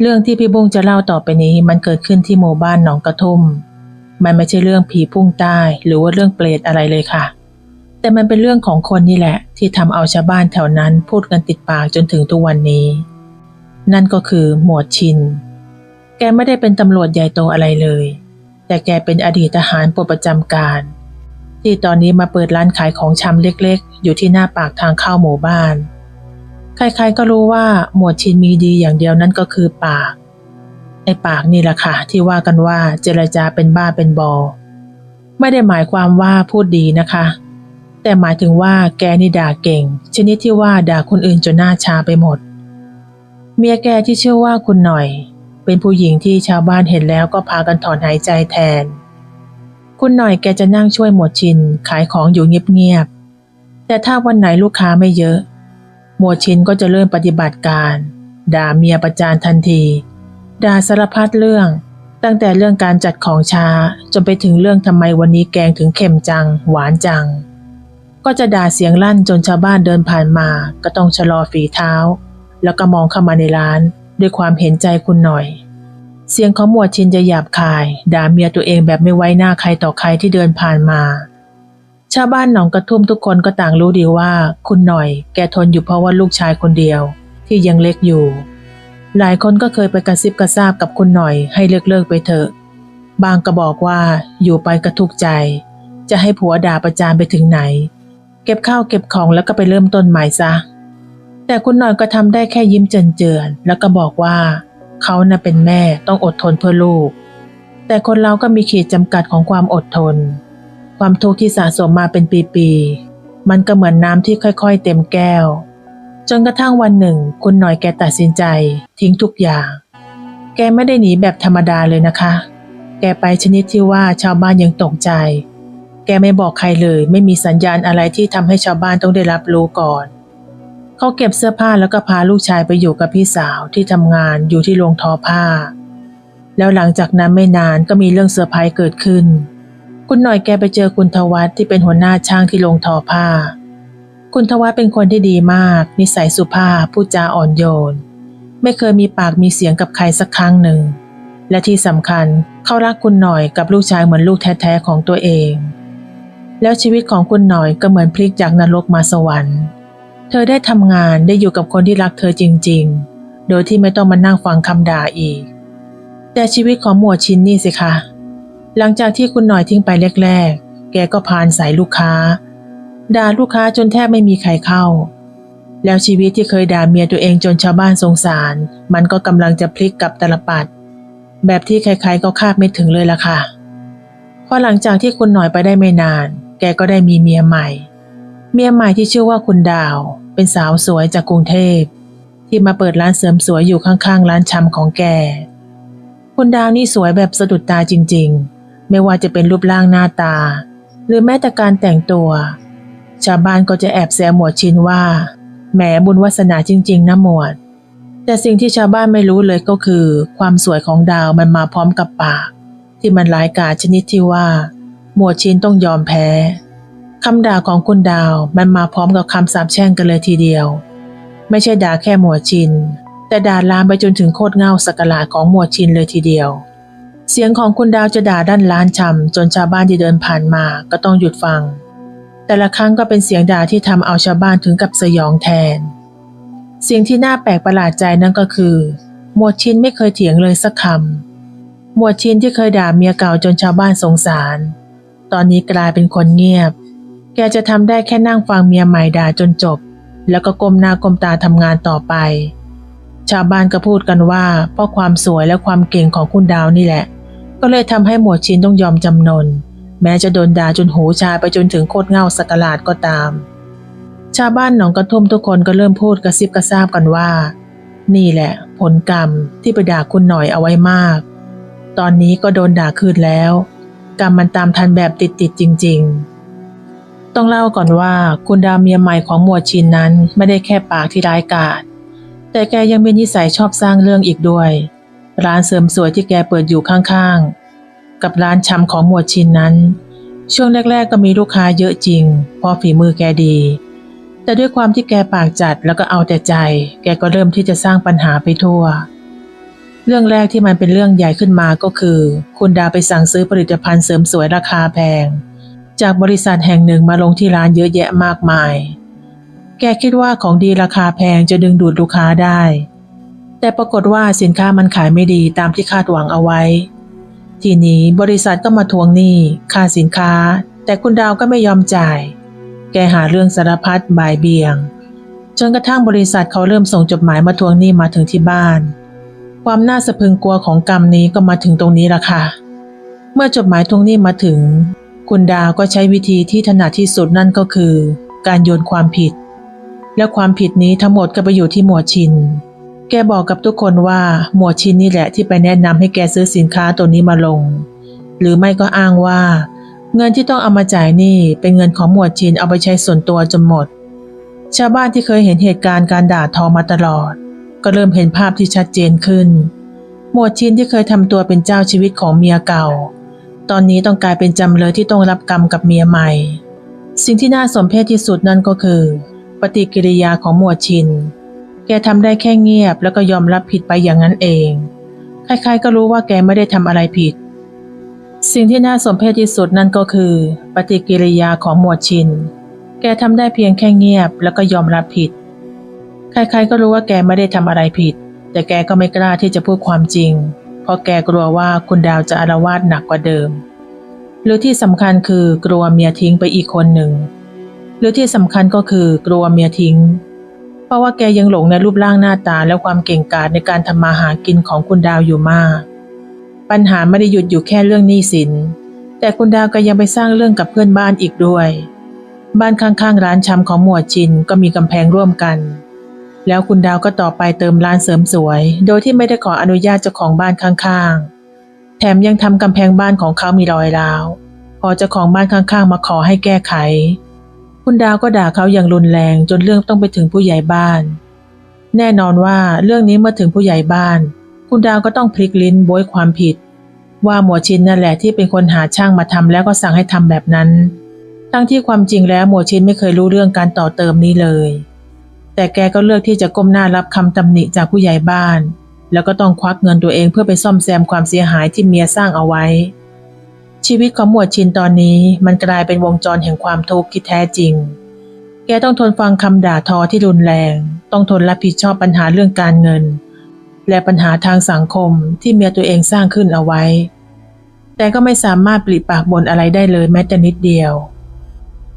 เรื่องที่พี่บุ้งจะเล่าต่อไปนี้มันเกิดขึ้นที่หมู่บ้านหนองกระทุ่ม มันไม่ใช่เรื่องผีพุ่งใต้หรือว่าเรื่องเปรตอะไรเลยค่ะ แต่มันเป็นเรื่องของคนนี่แหละ ที่ทำเอาชาวบ้านแถวนั้นพูดกันติดปากจนถึงทุกวันนี้ นั่นก็คือหมวดชิน แกไม่ได้เป็นตำรวจใหญ่โตอะไรเลย แต่แกเป็นอดีตทหารปลดประจำการ ที่ตอนนี้มาเปิดร้านขายของชำเล็กๆ อยู่ที่หน้าปากทางเข้าหมู่บ้าน ใครๆก็รู้ว่าหมวดชินมีดีอย่างเดียวนั่นก็คือปากไอ้ปากนี่แหละค่ะ ที่ว่ากันว่าเจรจาเป็นบ้าเป็นบอ ไม่ได้หมายความว่าพูดดีนะคะ แต่หมายถึงว่าแกนี่ด่าเก่ง ชนิดที่ว่าด่าคนอื่นจนหน้าชาไปหมด เมียแกที่ชื่อว่าคุณหน่อย เป็นผู้หญิงที่ชาวบ้านเห็นแล้วก็พากันถอนหายใจแทน คุณหน่อยแกจะนั่งช่วยหมวดชินขายของอยู่เงียบๆแต่ถ้าวันไหนลูกค้าไม่เยอะ หมวดชินก็จะเริ่มปฏิบัติการ ด่าเมียประจานทันที ด่าสารพัดเรื่อง ตั้งแต่เรื่องการจัดของช้าจนไปถึงเรื่องทำไมวันนี้แกงถึงเค็มจัง หวานจัง ก็จะด่าเสียงลั่นจนชาวบ้านเดินผ่านมา ก็ต้องชะลอฝีเท้า แล้วก็มองเข้ามาในร้าน ด้วยความเห็นใจคุณหน่อย เสียงของหมวดชินจะหยาบคาย ด่าเมียตัวเองแบบไม่ไว้หน้าใครต่อใครที่เดินผ่านมา ชาวบ้านหนองกระทุ่มทุกคนก็ต่างรู้ดีว่า คุณหน่อยแกทนอยู่เพราะว่าลูกชายคนเดียว ที่ยังเล็กอยู่ หลายคนก็เคยไปกระซิบกระซาบกับคุณหน่อยให้เลิกเลิกไปเถอะ บางก็บอกว่าอยู่ไปกระทุกใจ จะให้ผัวด่าประจานไปถึงไหน เก็บข้าวเก็บของแล้วก็ไปเริ่มต้นใหม่ซะ แต่คุณหน่อยก็ทำได้แค่ยิ้มเจือนๆแล้วก็บอกว่าเขาน่ะเป็นแม่ต้องอดทนเพื่อลูก แต่คนเราก็มีขีดจำกัดของความอดทน ความทุกข์ที่สะสมมาเป็นปีๆ มันก็เหมือนน้ำที่ค่อยๆ เต็มแก้ว จนกระทั่งวันหนึ่ง คุณหน่อยแกตัดสินใจ ทิ้งทุกอย่าง แกไม่ได้หนีแบบธรรมดาเลยนะคะ แกไปชนิดที่ว่าชาวบ้านยังตกใจ แกไม่บอกใครเลย ไม่มีสัญญาณอะไรที่ทำให้ชาวบ้านต้องได้รับรู้ก่อน เขาเก็บเสื้อผ้าแล้วก็พาลูกชายไปอยู่กับพี่สาวที่ทำงานอยู่ที่โรงทอผ้า แล้วหลังจากนั้นไม่นานก็มีเรื่องเซอร์ไพรส์เกิดขึ้น คุณหน่อยแกไปเจอคุณทวัตที่เป็นหัวหน้าช่างที่โรงทอผ้า คุณทวัตเป็นคนที่ดีมาก นิสัยสุภาพพูดจาอ่อนโยน ไม่เคยมีปากมีเสียงกับใครสักครั้งหนึ่ง และที่สำคัญเขารักคุณหน่อยกับลูกชายเหมือนลูกแท้ๆของตัวเอง แล้วชีวิตของคุณหน่อยก็เหมือนพลิกจากนรกมาสวรรค์ เธอได้ทำงานได้อยู่กับคนที่รักเธอจริง ๆ โดยที่ไม่ต้องมานั่งฟังคำด่าอีก แต่ชีวิตของหมวดชินนี่สิคะ หลังจากที่คุณหน่อยทิ้งไปแรกๆ แกก็พานใส่ลูกค้า ด่าลูกค้าจนแทบไม่มีใครเข้า แล้วชีวิตที่เคยด่าเมียตัวเองจนชาวบ้านสงสาร มันก็กำลังจะพลิกกลับตลปัด แบบที่ใครๆก็คาดไม่ถึงเลยล่ะค่ะพอหลังจากที่คุณหน่อยไปได้ไม่นาน แกก็ได้มีเมียใหม่ เมียใหม่ที่ชื่อว่าคุณดาว เป็นสาวสวยจากกรุงเทพ ที่มาเปิดร้านเสริมสวยอยู่ข้างๆ ร้านชำของแก คุณดาวนี่สวยแบบสะดุดตาจริง ๆ ไม่ว่าจะเป็นรูปร่างหน้าตา หรือแม้แต่การแต่งตัว ชาวบ้านก็จะแอบแซวหมวดชินว่าแหมบุญวาสนาจริง ๆนะหมวด แต่สิ่งที่ชาวบ้านไม่รู้เลยก็คือ ความสวยของดาวมันมาพร้อมกับปาก ที่มันร้ายกาชนิดที่ว่า หมวดชินต้องยอมแพ้คำด่าของคุณดาวมันมาพร้อมกับคำสาปแช่งกันเลยทีเดียว ไม่ใช่ด่าแค่หมวดชิน แต่ด่าลามไปจนถึงโคตรเงาสกลาดของหมวดชินเลยทีเดียว เสียงของคุณดาวจะด่าด้านล้านชำจนชาวบ้านที่เดินผ่านมาก็ต้องหยุดฟัง แต่ละครั้งก็เป็นเสียงด่าที่ทำเอาชาวบ้านถึงกับสยองแทนสิ่งที่น่าแปลกประหลาดใจนั่นก็คือ หมวดชินไม่เคยเถียงเลยสักคำหมวดชินที่เคยด่าเมียเก่าจนชาวบ้านสงสาร ตอนนี้กลายเป็นคนเงียบ แกจะทำได้แค่นั่งฟังเมียใหม่ด่าจนจบ แล้วก็ก้มหน้าก้มตาทำงานต่อไป ชาวบ้านก็พูดกันว่าเพราะความสวยและความเก่งของคุณดาวนี่แหละ ก็เลยทำให้หมวดชินต้องยอมจำนน แม้จะโดนด่าจนหูชาไปจนถึงโคตรเง่าสกลาดก็ตาม ชาวบ้านหนองกระทุ่มทุกคนก็เริ่มพูดกระซิบกระซาบกันว่า นี่แหละ ผลกรรมที่ไปด่าคุณหน่อยเอาไว้มาก ตอนนี้ก็โดนด่าคืนแล้ว กรรมมันตามทันแบบติดๆจริง ๆ ต้องเล่าก่อนว่าคุณดาวเมียใหม่ของหมวดชินนั้นไม่ได้แค่ปากที่ร้ายกาจแต่แกยังมีนิสัยชอบสร้างเรื่องอีกด้วย ร้านเสริมสวยที่แกเปิดอยู่ข้างๆ กับร้านชำของหมวดชินนั้น ช่วงแรก ๆ ก็มีลูกค้าเยอะจริง เพราะฝีมือแกดี แต่ด้วยความที่แกปากจัดแล้วก็เอาแต่ใจ แกก็เริ่มที่จะสร้างปัญหาไปทั่ว เรื่องแรกที่มันเป็นเรื่องใหญ่ขึ้นมาก็คือ คุณดาไปสั่งซื้อผลิตภัณฑ์เสริมสวยราคาแพง จากบริษัทแห่งหนึ่งมาลงที่ร้านเยอะแยะมากมาย แกคิดว่าของดีราคาแพงจะดึงดูดลูกค้าได้ แต่ปรากฏว่าสินค้ามันขายไม่ดีตามที่คาดหวังเอาไว้ ทีนี้บริษัทก็มาทวงหนี้ค่าสินค้า แต่คุณดาวก็ไม่ยอมจ่าย แกหาเรื่องสารพัดบ่ายเบี่ยง จนกระทั่งบริษัทเขาเริ่มส่งจดหมายมาทวงหนี้มาถึงที่บ้าน ความน่าสะพึงกลัวของกรรมนี้ก็มาถึงตรงนี้ละค่ะ เมื่อจดหมายทวงหนี้มาถึง คุณดาวก็ใช้วิธีที่ถนัดที่สุดนั่นก็คือ การโยนความผิด และความผิดนี้ทั้งหมดก็ไปอยู่ที่หมวดชิน แกบอกกับทุกคนว่าหมวดชินนี่แหละที่ไปแนะนำให้แกซื้อสินค้าตัวนี้มาลง หรือไม่ก็อ้างว่า เงินที่ต้องเอามาจ่ายนี่เป็นเงินของหมวดชินเอาไปใช้ส่วนตัวจนหมด ชาวบ้านที่เคยเห็นเหตุการณ์การด่าทอมาตลอด ก็เริ่มเห็นภาพที่ชัดเจนขึ้น หมวดชินที่เคยทำตัวเป็นเจ้าชีวิตของเมียเก่า ตอนนี้ต้องกลายเป็นจำเลยที่ต้องรับกรรมกับเมียใหม่ สิ่งที่น่าสมเพชที่สุดนั่นก็คือ ปฏิกิริยาของหมวดชิน แกทำได้แค่เงียบ แล้วก็ยอมรับผิดไปอย่างนั้นเอง ใครๆก็รู้ว่าแกไม่ได้ทำอะไรผิด สิ่งที่น่าสมเพชที่สุดนั่นก็คือ ปฏิกิริยาของหมวดชิน แกทำได้เพียงแค่เงียบ แล้วก็ยอมรับผิด ใครๆก็รู้ว่าแกไม่ได้ทำอะไรผิด แต่แกก็ไม่กล้าที่จะพูดความจริง เพราะแกกลัวว่าคุณดาวจะอาละวาดหนักกว่าเดิม หรือที่สำคัญคือกลัวเมียทิ้งไปอีกคนหนึ่ง หรือที่สำคัญก็คือกลัวเมียทิ้ง เพราะว่าแกยังหลงในรูปร่างหน้าตาและความเก่งกาจในการทำมาหากินของคุณดาวอยู่มาก ปัญหาไม่ได้หยุดอยู่แค่เรื่องหนี้สิน แต่คุณดาวก็ยังไปสร้างเรื่องกับเพื่อนบ้านอีกด้วย บ้านข้างๆร้านชำของหมวดชินก็มีกำแพงร่วมกัน แล้วคุณดาวก็ต่อไปเติมร้านเสริมสวย โดยที่ไม่ได้ขออนุญาตเจ้าของบ้านข้างๆ แถมยังทำกำแพงบ้านของเขามีรอยร้าวพอเจ้าของบ้านข้างๆ มาขอให้แก้ไข คุณดาวก็ด่าเขาอย่างรุนแรงจนเรื่องต้องไปถึงผู้ใหญ่บ้าน แน่นอนว่าเรื่องนี้เมื่อถึงผู้ใหญ่บ้าน คุณดาวก็ต้องพลิกลิ้นโบยความผิด ว่าหมวดชินนั่นแหละที่เป็นคนหาช่างมาทำแล้วก็สั่งให้ทำแบบนั้น ทั้งที่ความจริงแล้วหมวดชินไม่เคยรู้เรื่องการต่อเติมนี้เลย แต่แกก็เลือกที่จะก้มหน้ารับคำตำหนิจากผู้ใหญ่บ้าน แล้วก็ต้องควักเงินตัวเองเพื่อไปซ่อมแซมความเสียหายที่เมียสร้างเอาไว้ ชีวิตของหมวดชินตอนนี้มันกลายเป็นวงจรแห่งความทุกข์ที่แท้จริง แกต้องทนฟังคำด่าทอที่รุนแรง ต้องทนรับผิดชอบปัญหาเรื่องการเงิน และปัญหาทางสังคมที่เมียตัวเองสร้างขึ้นเอาไว้ แต่ก็ไม่สามารถปลิปากบ่นอะไรได้เลยแม้แต่นิดเดียว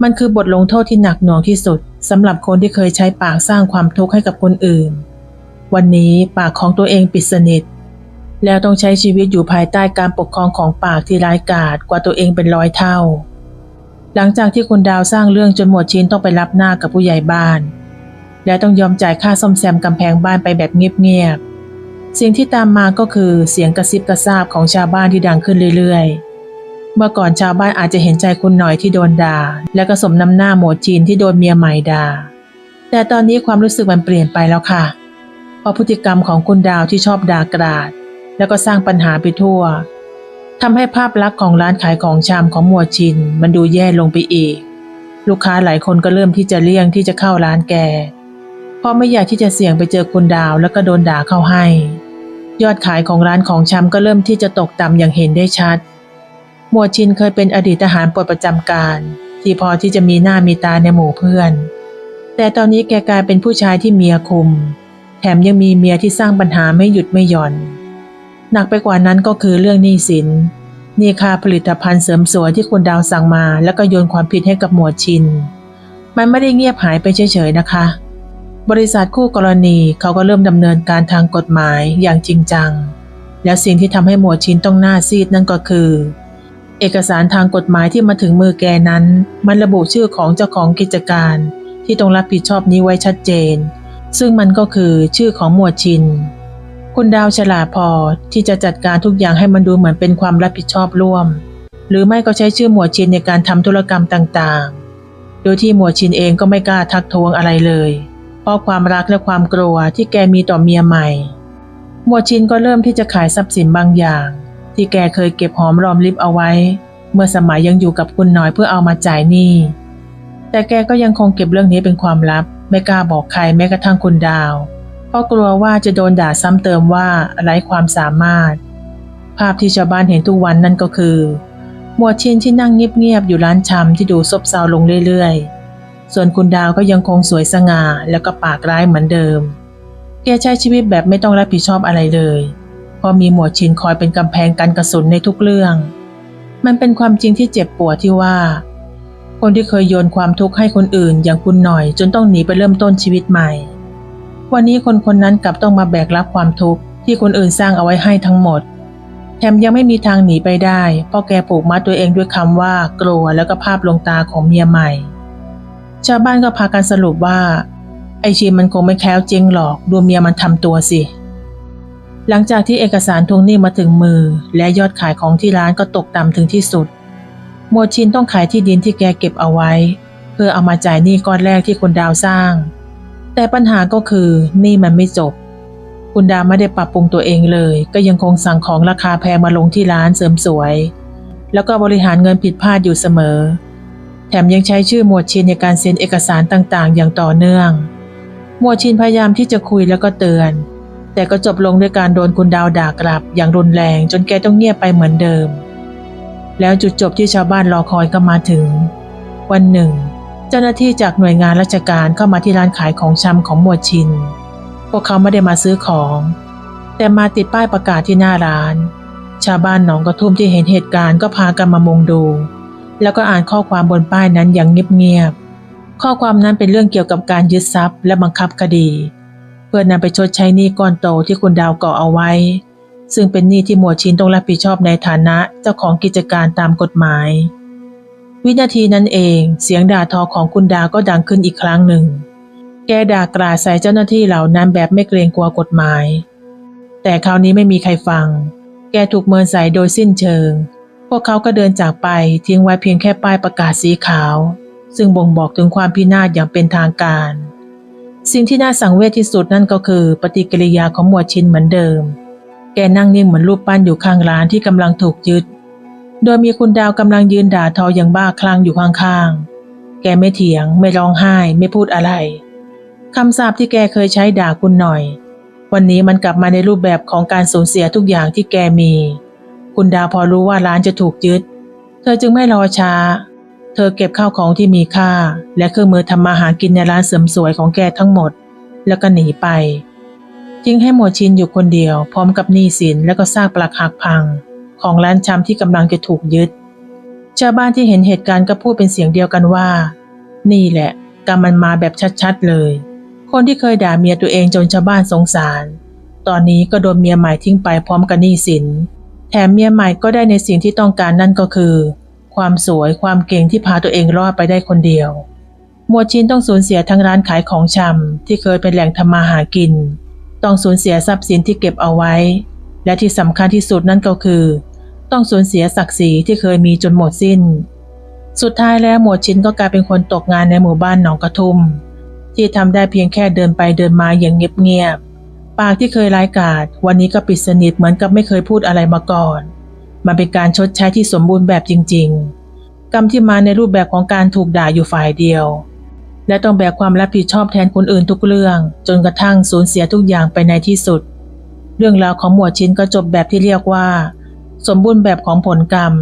มันคือบทลงโทษที่หนักหน่วงที่สุดสำหรับคนที่เคยใช้ปากสร้างความทุกข์ให้กับคนอื่น วันนี้ปากของตัวเองปิดสนิท แล้วต้องใช้ชีวิตอยู่ภายใต้การปกครองของปากที่ร้ายกาจกว่าตัวเองเป็นร้อยเท่า หลังจากที่คุณดาวสร้างเรื่องจนหมวดชินต้องไปรับหน้ากับผู้ใหญ่บ้าน และต้องยอมจ่ายค่าซ่อมแซมกำแพงบ้านไปแบบเงียบๆสิ่งที่ตามมาก็คือเสียงกระซิบกระซาบของชาวบ้านที่ดังขึ้นเรื่อยๆ เมื่อก่อนชาวบ้านอาจจะเห็นใจคุณหน่อยที่โดนด่า และก็สมน้ำหน้าหมวดจีนที่โดนเมียใหม่ด่าแต่ตอนนี้ความรู้สึกมันเปลี่ยนไปแล้วค่ะเพราะพฤติกรรมของคุณดาวที่ชอบด่ากราด แล้วก็สร้างปัญหาไปทั่วทำให้ภาพลักษณ์ของร้านขายของชำของหมวชิน มันดูแย่ลงไปอีก ลูกค้าหลายคนก็เริ่มที่จะเลี่ยงที่จะเข้าร้านแกเพราะไม่อยากที่จะเสี่ยงไปเจอคุณดาวแล้วก็โดนด่าเข้าให้ ยอดขายของร้านของชำก็เริ่มที่จะตกต่ำอย่างเห็นได้ชัดหมวชินเคยเป็นอดีตทหารปลดประจำการ ที่พอที่จะมีหน้ามีตาในหมู่เพื่อน แต่ตอนนี้แกกลายเป็นผู้ชายที่เมียคุม แถมยังมีเมียที่สร้างปัญหาไม่หยุดไม่หย่อน หนักไปกว่านั้นก็คือเรื่องหนี้สินหนี่ค่าผลิตภัณฑ์เสริมสวยที่คุณดาวสั่งมา แล้วก็โยนความผิดให้กับหมวดชิน มันไม่ได้เงียบหายไปเฉยๆนะคะ บริษัทคู่กรณีเขาก็เริ่มดำเนินการทางกฎหมายอย่างจริงจัง แล้วสิ่งที่ทำให้หมวดชินต้องหน้าซีดนั่นก็คือ เอกสารทางกฎหมายที่มาถึงมือแกนั้น มันระบุชื่อของเจ้าของกิจการ ที่ต้องรับผิดชอบนี้ไว้ชัดเจน ซึ่งมันก็คือชื่อของหมวดชิน คุณดาวฉลาดพอที่จะจัดการทุกอย่างให้มันดูเหมือนเป็นความรับผิดชอบร่วม หรือไม่ก็ใช้ชื่อหมวดชินในการทำธุรกรรมต่างๆ โดยที่หมวดชินเองก็ไม่กล้าทักทวงอะไรเลย เพราะความรักและความกลัวที่แกมีต่อเมียใหม่ หมวดชินก็เริ่มที่จะขายทรัพย์สินบางอย่าง ที่แกเคยเก็บหอมรอมริบเอาไว้ เมื่อสมัยยังอยู่กับคุณน้อยเพื่อเอามาจ่ายหนี้ แต่แกก็ยังคงเก็บเรื่องนี้เป็นความลับ ไม่กล้าบอกใครแม้กระทั่งคุณดาว เพราะกลัวว่าจะโดนด่าซ้ำเติมว่าไร้ความสามารถ ภาพที่ชาวบ้านเห็นทุกวันนั่นก็คือ หมวดชินที่นั่งเงียบๆอยู่ร้านชำที่ดูซบเซาลงเรื่อยๆ ส่วนคุณดาวก็ยังคงสวยสง่าแล้วก็ปากร้ายเหมือนเดิมแกใช้ชีวิตแบบไม่ต้องรับผิดชอบอะไรเลยเพราะมีหมวดชินคอยเป็นกำแพงกันกระสุนในทุกเรื่อง มันเป็นความจริงที่เจ็บปวดที่ว่า คนที่เคยโยนความทุกข์ให้คนอื่นอย่างคุณหน่อย จนต้องหนีไปเริ่มต้นชีวิตใหม่ วันนี้คนคนนั้นกลับต้องมาแบกรับความทุกข์ที่คนอื่นสร้างเอาไว้ให้ทั้งหมด แถมยังไม่มีทางหนีไปได้ เพราะแกผูกมัดตัวเองด้วยคำว่ากลัวแล้วก็ภาพลงตาของเมียใหม่ ชาวบ้านก็พากันสรุปว่า ไอชีมันคงไม่แคล้วจริงหรอกดูเมียมันทำตัวสิ หลังจากที่เอกสารทวงหนี้มาถึงมือ และยอดขายของที่ร้านก็ตกต่ำถึงที่สุดหมวดชินต้องขายที่ดินที่แกเก็บเอาไว้ เพื่อเอามาจ่ายหนี้ก้อนแรกที่คุณดาวสร้าง แต่ปัญหาก็คือนี้มันไม่จบ คุณดาวไม่ได้ปรับปรุงตัวเองเลย ก็ยังคงสั่งของราคาแพงมาลงที่ร้านเสริมสวย แล้วก็บริหารเงินผิดพลาดอยู่เสมอ แถมยังใช้ชื่อหมวดชินในการเซ็นเอกสารต่างๆ อย่างต่อเนื่อง หมวดชินพยายามที่จะคุยแล้วก็เตือน แต่ก็จบลงด้วยการโดนคุณดาวด่ากลับ อย่างรุนแรงจนแกต้องเงียบไปเหมือนเดิม แล้วจุดจบที่ชาวบ้านรอคอยก็มาถึง วันหนึ่ง จ้าหน้าที่จากหน่วยงานราชการเข้ามาที่ร้านขายของชำของหมวดชิน พวกเขาไม่ได้มาซื้อของ แต่มาติดป้ายประกาศที่หน้าร้าน ชาวบ้านหนองกระทุ่มที่เห็นเหตุการณ์ก็พากันมามุงดู แล้วก็อ่านข้อความบนป้ายนั้นอย่างเงียบๆ ข้อความนั้นเป็นเรื่องเกี่ยวกับการยึดทรัพย์และบังคับคดี เพื่อนำไปชดใช้หนี้ก้อนโตที่คุณดาวก่อเอาไว้ ซึ่งเป็นหนี้ที่หมวดชินต้องรับผิดชอบในฐานะเจ้าของกิจการตามกฎหมาย วินาทีนั้นเองเสียงด่าทอของคุณดาก็ดังขึ้นอีกครั้งหนึ่ง แกด่ากราดใส่เจ้าหน้าที่เหล่านั้นแบบไม่เกรงกลัวกฎหมาย แต่คราวนี้ไม่มีใครฟัง แกถูกเมินใส่โดยสิ้นเชิง พวกเขาก็เดินจากไปทิ้งไว้เพียงแค่ป้ายประกาศสีขาว ซึ่งบ่งบอกถึงความพินาศอย่างเป็นทางการ สิ่งที่น่าสังเวชที่สุดนั่นก็คือ ปฏิกิริยาของหมวดชินเหมือนเดิม แกนั่งนิ่งเหมือนรูปปั้นอยู่ข้างร้านที่กำลังถูกยึด โดยมีคุณดาวกำลังยืนด่าทออย่างบ้าคลั่งอยู่ข้างๆ แกไม่เถียง ไม่ร้องไห้ ไม่พูดอะไร คำสาปที่แกเคยใช้ด่าคุณหน่อย วันนี้มันกลับมาในรูปแบบของการสูญเสียทุกอย่างที่แกมี คุณดาวพอรู้ว่าร้านจะถูกยึด เธอจึงไม่รอช้า เธอเก็บข้าวของที่มีค่า และเครื่องมือทำมาหากินในร้านเสริมสวยของแกทั้งหมด แล้วก็หนีไปทิ้งให้หมวดชินอยู่คนเดียว พร้อมกับหนี้สินและก็ซากปลักหักพัง ของร้านชำที่กำลังจะถูกยึด ชาวบ้านที่เห็นเหตุการณ์ก็พูดเป็นเสียงเดียวกันว่า นี่แหละกรรมมันมาแบบชัดๆเลย คนที่เคยด่าเมียตัวเองจนชาวบ้านสงสาร ตอนนี้ก็โดนเมียใหม่ทิ้งไปพร้อมกับหนี้สิน แถมเมียใหม่ก็ได้ในสิ่งที่ต้องการนั่นก็คือ ความสวยความเก่งที่พาตัวเองรอดไปได้คนเดียวหมวดชินต้องสูญเสียทั้งร้านขายของชำที่เคยเป็นแหล่งทำมาหากิน ต้องสูญเสียทรัพย์สินที่เก็บเอาไว้ และที่สำคัญที่สุดนั่นก็คือ ต้องสูญเสียศักดิ์ศรีที่เคยมีจนหมดสิ้น สุดท้ายแล้วหมวดชินก็กลายเป็นคนตกงานในหมู่บ้านหนองกระทุ่ม ที่ทำได้เพียงแค่เดินไปเดินมาอย่างเงียบๆปากที่เคยร้ายกาจวันนี้ก็ปิดสนิทเหมือนกับไม่เคยพูดอะไรมาก่อน มันเป็นการชดใช้ที่สมบูรณ์แบบจริง ๆ กรรมที่มาในรูปแบบของการถูกด่าอยู่ฝ่ายเดียว และต้องแบกความรับผิดชอบแทนคนอื่นทุกเรื่อง จนกระทั่งสูญเสียทุกอย่างไปในที่สุด เรื่องราวของหมวดชินก็จบแบบที่เรียกว่า สมบูรณ์แบบของผลกรรม